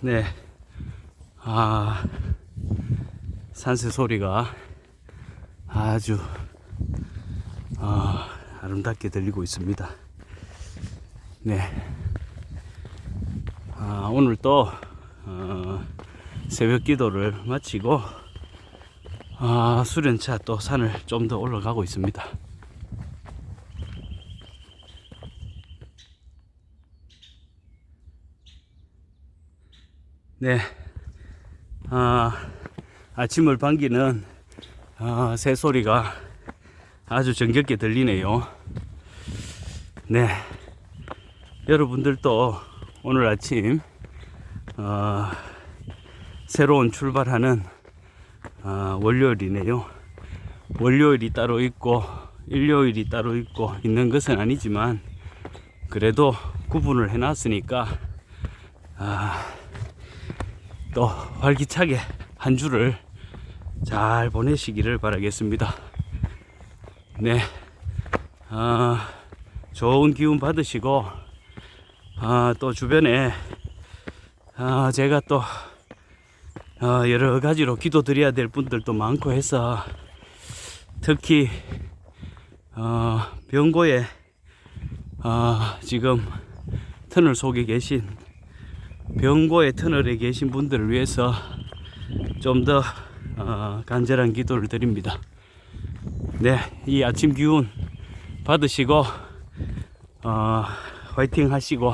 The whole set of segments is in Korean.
네. 아, 산새 소리가 아주 아, 아름답게 들리고 있습니다. 네. 아, 오늘 또 어, 새벽 기도를 마치고 아, 수련차 또 산을 좀 더 올라가고 있습니다. 네. 아, 아침을 반기는 아, 새 소리가 아주 정겹게 들리네요. 네. 여러분들도 오늘 아침 어, 새로운 출발하는 아, 월요일이네요. 월요일이 따로 있고 일요일이 따로 있고 있는 것은 아니지만 그래도 구분을 해놨으니까 아, 또 활기차게 한 주를 잘 보내시기를 바라겠습니다. 네, 아, 좋은 기운 받으시고 아, 또 주변에 아, 제가 또 어, 여러 가지로 기도 드려야 될 분들도 많고 해서 특히 어, 병고에 어, 지금 터널 속에 계신 병고의 터널에 계신 분들을 위해서 좀더 어, 간절한 기도를 드립니다. 네, 이 아침 기운 받으시고 어, 화이팅 하시고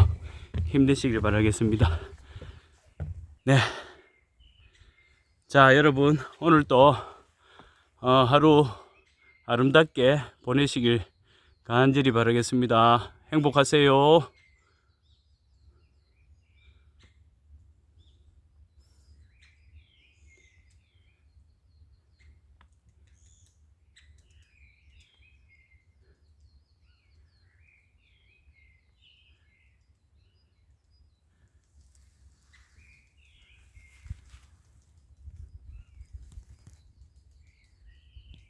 힘내시길 바라겠습니다. 네. 자, 여러분, 오늘도 어, 하루 아름답게 보내시길 간절히 바라겠습니다. 행복하세요.